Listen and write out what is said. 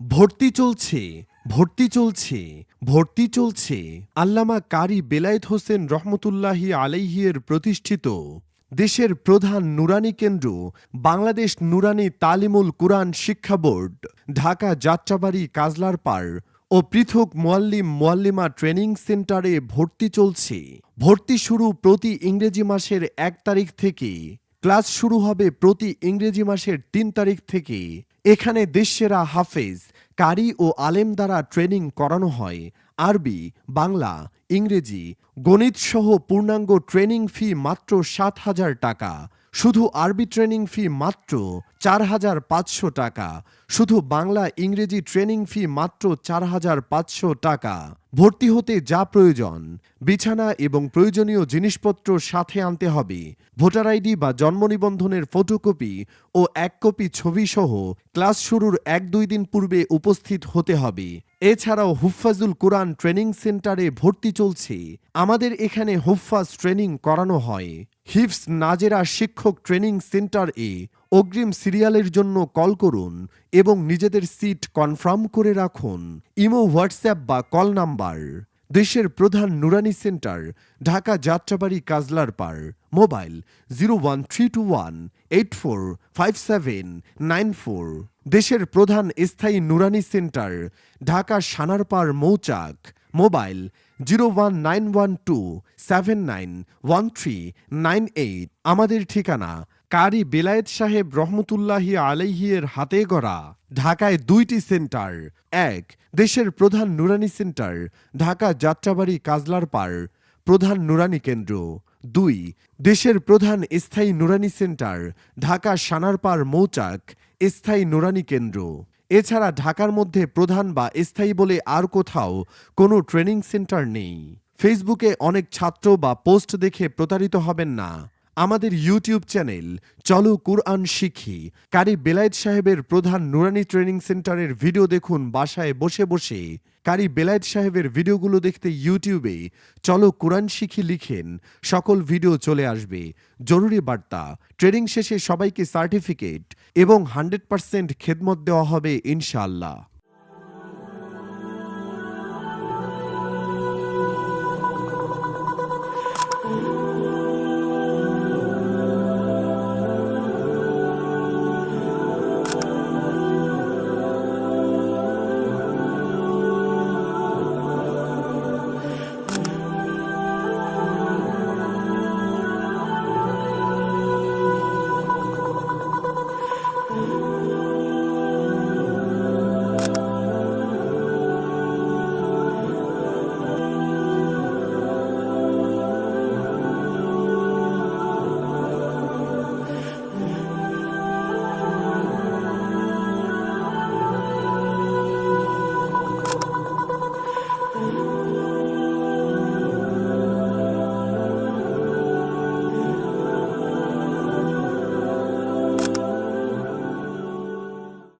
ভর্তি চলছে ভর্তি চলছে ভর্তি চলছে। আল্লামা কারি বেলায়েত হোসেন রহমতুল্লাহি আলাইহিয়ের প্রতিষ্ঠিত দেশের প্রধান নুরানি কেন্দ্র, বাংলাদেশ নুরানি তালিমুল কুরআন শিক্ষা বোর্ড, ঢাকা যাত্রাবাড়ি কাজলার পাড় ও পৃথক মোয়াল্লিম মোয়াল্লিমা ট্রেনিং সেন্টারে ভর্তি চলছে। ভর্তি শুরু প্রতি ইংরেজি মাসের এক তারিখ থেকে ক্লাস শুরু হবে প্রতি ইংরেজি মাসের তিন তারিখ থেকে এখানে দেশসেরা হাফেজ, কারি ও আলেম দ্বারা ট্রেনিং করানো হয়। আরবি, বাংলা, ইংরেজি গণিত সহ পূর্ণাঙ্গ ট্রেনিং ফি মাত্র সাত হাজার টাকা। শুধু আরবি ট্রেনিং ফি মাত্র চার হাজার পাঁচশো টাকা। শুধু বাংলা ইংরেজি ট্রেনিং ফি মাত্র চার হাজার পাঁচশো টাকা। ভর্তি হতে যা প্রয়োজন, বিছানা এবং প্রয়োজনীয় জিনিসপত্র সাথে আনতে হবে। ভোটার আইডি বা জন্ম নিবন্ধনের ফটোকপি ও এক কপি ছবি সহ ক্লাস শুরুর এক দুই দিন পূর্বে উপস্থিত হতে হবে। এছাড়াও হুফাজুল কোরআন ট্রেনিং সেন্টারে ভর্তি চলছে। আমাদের এখানে হুফাজ ট্রেনিং করানো হয়। হিফস নাজেরা শিক্ষক ট্রেনিং সেন্টার এ অগ্রিম সিরিয়ালের জন্য কল করুন এবং নিজেদের সিট কনফার্ম করে রাখুন। ইমো, হোয়াটসঅ্যাপ বা কল নাম্বার। দেশের প্রধান নুরানি সেন্টার, ঢাকা যাত্রাবাড়ি কাজলার পার mobile zero one three two one, eight four five seven nine four. দেশের প্রধান স্থায়ী Noorani center, Dhaka Sanarpar Mouchak. Mobile zero one nine one two seven nine one three nine eight. আমাদের ঠিকানা কারি বেলায়েত সাহেব রহমতুল্লাহি আলাইহিয়ের হাতে গড়া। ঢাকায় দুইটি সেন্টার। এক, দেশের প্রধান নুরানি সেন্টার, ঢাকা যাত্রাবাড়ি কাজলার পাড়, প্রধান নুরানি কেন্দ্র। দুই, দেশের প্রধান স্থায়ী নুরানি সেন্টার, ঢাকা সানারপাড় মৌচাক, স্থায়ী নুরানি কেন্দ্র। এছাড়া ঢাকার মধ্যে প্রধান বা স্থায়ী বলে আর কোথাও কোনো ট্রেনিং সেন্টার নেই। ফেসবুকে অনেক ছাত্র বা পোস্ট দেখে প্রতারিত হবেন না। আমাদের ইউটিউব চ্যানেল চলো কুরআন শিখি। কারি বেলায়েত সাহেবের প্রধান নুরানি ট্রেনিং সেন্টারের ভিডিও দেখুন বাসায় বসে বসে। কারি বেলায়েত সাহেবের ভিডিওগুলো দেখতে ইউটিউবে চলো কোরআন শিখি লিখেন। সকল ভিডিও চলে আসবে। জরুরি বার্তা, ট্রেনিং শেষে সবাইকে সার্টিফিকেট এবং হান্ড্রেড পার্সেন্ট খেদমত দেওয়া হবে ইনশাআল্লাহ।